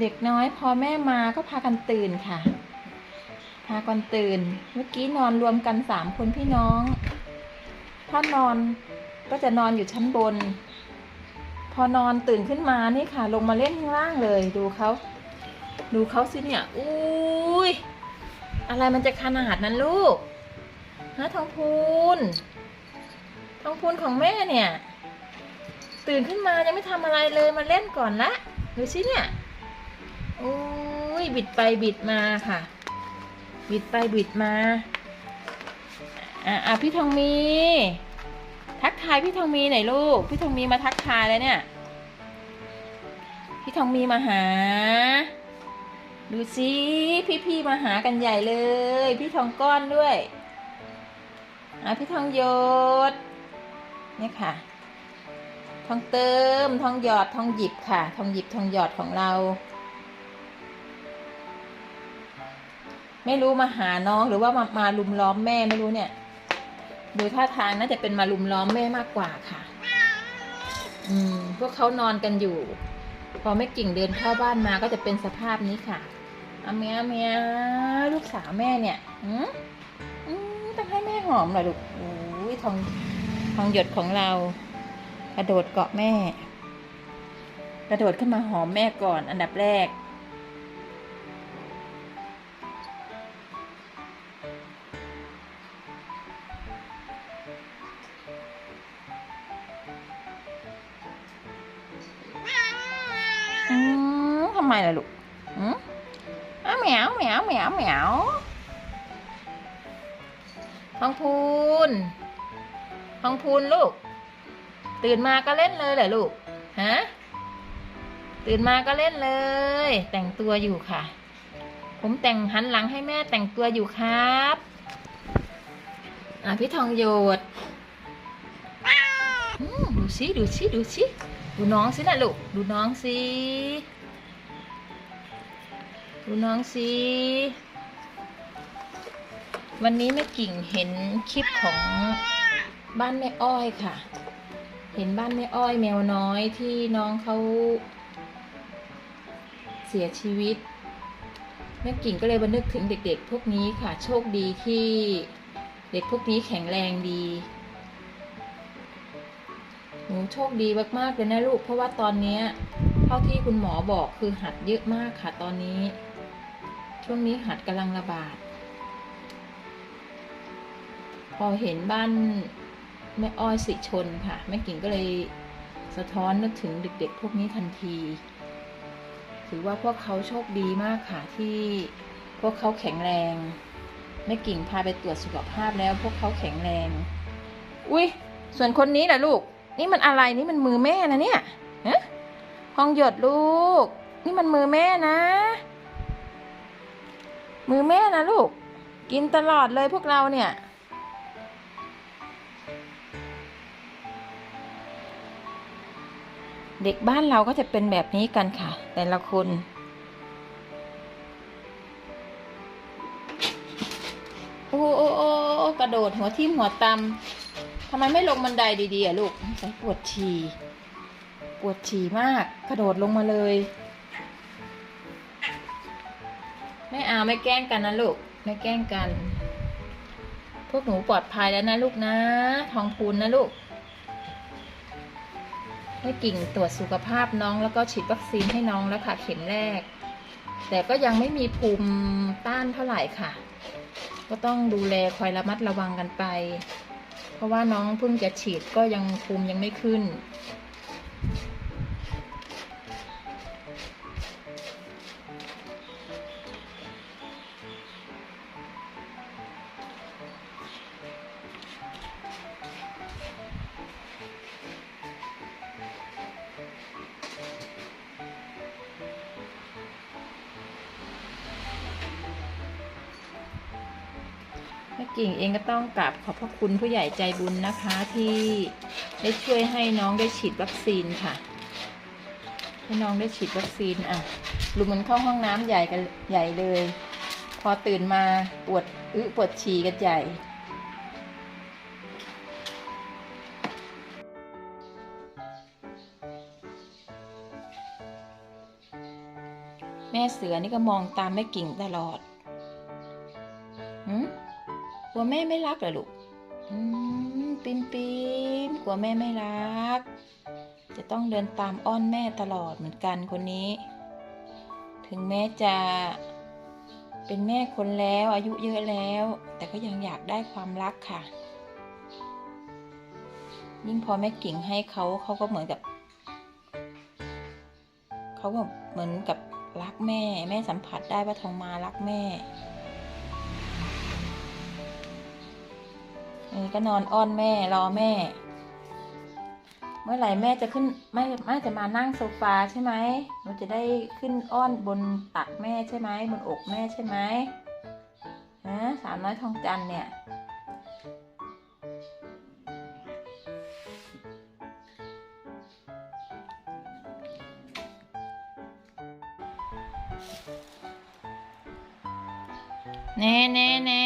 เด็กน้อยพอแม่มาก็พากันตื่นค่ะ พากันตื่น เมื่อกี้นอนรวมกันสามคนพี่น้อง ถ้านอนก็จะนอนอยู่ชั้นบน พอนอนตื่นขึ้นมานี่ค่ะ ลงมาเล่นข้างล่างเลย ดูเขาดูเขาสิเนี่ยอุ้ยอะไรมันจะขนาดนั้นลูกฮะทองพูนทองพูนของแม่เนี่ย ตื่นขึ้นมายังไม่ทำอะไรเลยมาเล่นก่อนละดูสิเนี่ย อุ้ยบิดไปบิดมาค่ะ บิดไปบิดมาอะพี่ทองมี ทักทายพี่ทองมีหน่อยลูก พี่ทองมีมาทักทายแล้วเนี่ย พี่ทองมีมาหา ดูสิพี่ๆมาหากันใหญ่เลย พี่ทองก้อนด้วยอะพี่ทองโยดเนี่ยค่ะ ทองเติม ทองหยอด ทองหยิบค่ะ ทองหยิบ ทองหยอดของเรา ไม่รู้มาหาน้องหรือว่ามามาลุมล้อมแม่ไม่รู้เนี่ย ดูท่าทางน่าจะเป็นมาลุมล้อมแม่มากกว่าค่ะ อืม พวกเขานอนกันอยู่ พอแม่กิ่งเดินเข้าบ้านมาก็จะเป็นสภาพนี้ค่ะอาเมียอเมียลูกสาวแม่เนี่ยอืมอืมต้องให้แม่หอมหน่อยลูกโอ้ยทองทองหยดของเรา กระโดดเกาะแม่ กระโดดขึ้นมาหอมแม่ก่อน อันดับแรก ไมล่ะลูกอืมอ้าวแหมวแหมวแหมวแหมวทองพูนทองพูนลูก ตื่นมาก็เล่นเลยเหรอลูก ฮะ ตื่นมาก็เล่นเลย แต่งตัวอยู่ค่ะ ผมแต่งหันหลังให้แม่แต่งตัวอยู่ครับอะพี่ทองโยดดูสิดูสิดูสิดูน้องสินะลูก ดูน้องสิ ดูน้องสิวันนี้แม่กิ่งเห็นคลิปของบ้านแม่อ้อยค่ะ เห็นบ้านแม่อ้อยแมวน้อยที่น้องเขาเสียชีวิต แม่กิ่งก็เลยบันนึกถึงเด็กๆ พวกนี้ค่ะ โชคดีที่เด็กพวกนี้แข็งแรงดีหนูโชคดีมากๆเลยนะลูก เพราะว่าตอนนี้เท่าที่คุณหมอบอกคือหัดเยอะมากค่ะตอนนี้ ช่วงนี้หัดกำลังระบาด พอเห็นบ้านแม่อ้อยสิชนค่ะ แม่กิ่งก็เลยสะท้อนนึกถึงเด็กๆ พวกนี้ทันที ถือว่าพวกเขาโชคดีมากค่ะที่พวกเขาแข็งแรง แม่กิ่งพาไปตรวจสุขภาพแล้ว พวกเขาแข็งแรง อุ้ยส่วนคนนี้แหละลูก นี่มันอะไรนี่มันมือแม่นะเนี่ยฮะทองหยดลูก นี่มันมือแม่นะ มือแม่นะลูก กินตลอดเลยพวกเราเนี่ย เด็กบ้านเราก็จะเป็นแบบนี้กันค่ะ แต่ละคนโอ้โอ้โอ้กระโดดหัวทิ่มหัวตำทำไมไม่ลงบันไดดีๆอะลูกใส่ปวดฉี่ปวดฉี่มาก กระโดดลงมาเลย ไม่เอาไม่แกล้งกันนะลูก ไม่แกล้งกัน พวกหนูปลอดภัยแล้วนะลูกนะ ทองพูนนะลูกให้กิ่งตรวจสุขภาพน้องแล้วก็ฉีดวัคซีนให้น้องแล้วค่ะเข็มแรก แต่ก็ยังไม่มีภูมิต้านเท่าไหร่ค่ะ ก็ต้องดูแลคอยระมัดระวังกันไป เพราะว่าน้องเพิ่งจะฉีดก็ยังภูมิยังไม่ขึ้น แม่กิ่งเองก็ต้องกราบขอบพระคุณผู้ใหญ่ใจบุญนะคะ ที่ได้ช่วยให้น้องได้ฉีดวัคซีนค่ะ ให้น้องได้ฉีดวัคซีนอะลุมมันเข้าห้องน้ำใหญ่กันใหญ่เลย พอตื่นมาปวดอึปวดฉี่กันใหญ่แม่เสือนี่ก็มองตามแม่กิ่งตลอด ลัวแม่ไม่รักเหรอลูกอืมปิมปิมกลัวแม่ไม่รัก จะต้องเดินตามอ้อนแม่ตลอดเหมือนกันคนนี้ ถึงแม้จะเป็นแม่คนแล้วอายุเยอะแล้ว แต่ก็ยังอยากได้ความรักค่ะ ยิ่งพอแม่กิ่งให้เขาเขาก็เหมือนกับเขาก็เหมือนกับรักแม่ แม่สัมผัสได้ว่าทองมารักแม่ ก็นอนอ้อนแม่รอแม่ เมื่อไหร่แม่จะขึ้นไม่ไม่จะมานั่งโซฟาใช่ไหมหนูจะได้ขึ้นอ้อนบนตักแม่ใช่ไหมบนอกแม่ใช่ไหมฮะสาวน้อยทองจันเนี่ยแน่แน่แน่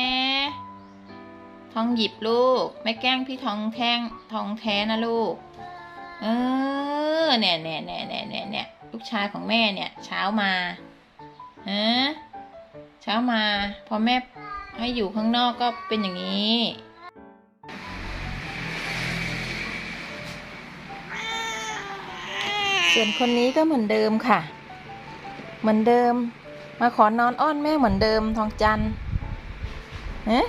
ทองหยิบลูก ไม่แกล้งพี่ทองแท่งทองแท้นะลูก เออเนี่ยเนี่ยเนี่ยเนี่ยเนี่ยเนี่ยลูกชายของแม่เนี่ย เช้ามาฮะเช้ามา พอแม่ให้อยู่ข้างนอกก็เป็นอย่างนี้ส่วนคนนี้ก็เหมือนเดิมค่ะ เหมือนเดิม มาขอนอนอ้อนแม่เหมือนเดิมทองจันเอ๊ะ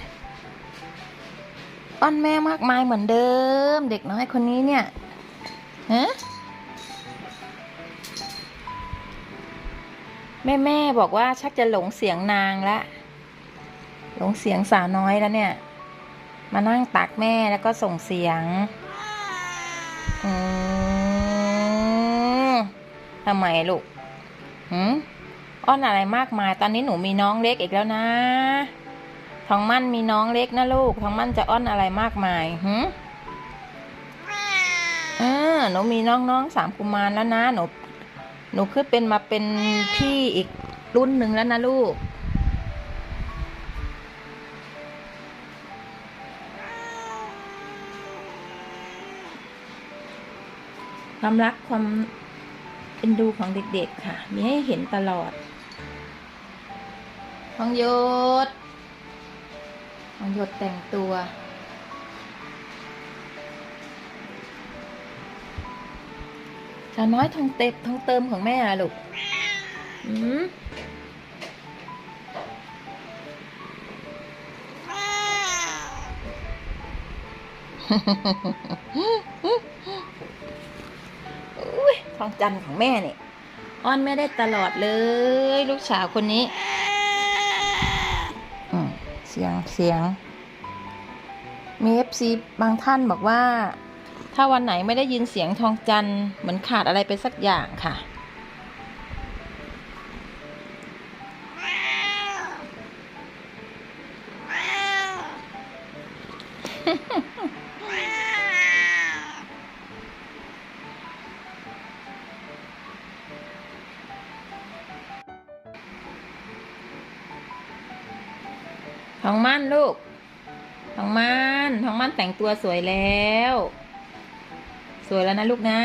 อ้อนแม่มากมายเหมือนเดิม เด็กน้อยคนนี้เนี่ยฮะแม่แม่บอกว่าชักจะหลงเสียงนางละหลงเสียงสาวน้อยแล้วเนี่ย มานั่งตักแม่แล้วก็ส่งเสียงอืมทำไมลูกหืมอ้อนอะไรมากมาย ตอนนี้หนูมีน้องเล็กอีกแล้วนะ ทองมั่นมีน้องเล็กนะลูกทองมั่นจะอ้อนอะไรมากมายหืมเออหนูมีน้องๆสามกุมารแล้วนะหนูหนูขึ้นเป็นมาเป็นพี่อีกรุ่นหนึ่งแล้วนะลูกความรักความเป็นดูของเด็กๆค่ะ มีให้เห็นตลอดทองหยด องหยดแต่งตัว สาวน้อยทองเต็บทองเติมของแม่อะลูกอืมอุ้ยทองจันทร์ของแม่เนี่ยอ้อนแม่ได้ตลอดเลย ลูกสาวคนนี้ เสียงเสียงมีเอฟซีบางท่านบอกว่า ถ้าวันไหนไม่ได้ยินเสียงทองจันเหมือนขาดอะไรไปสักอย่างค่ะ ทองมั่นลูกทองมั่นทองมั่นแต่งตัวสวยแล้ว สวยแล้วนะลูกนะ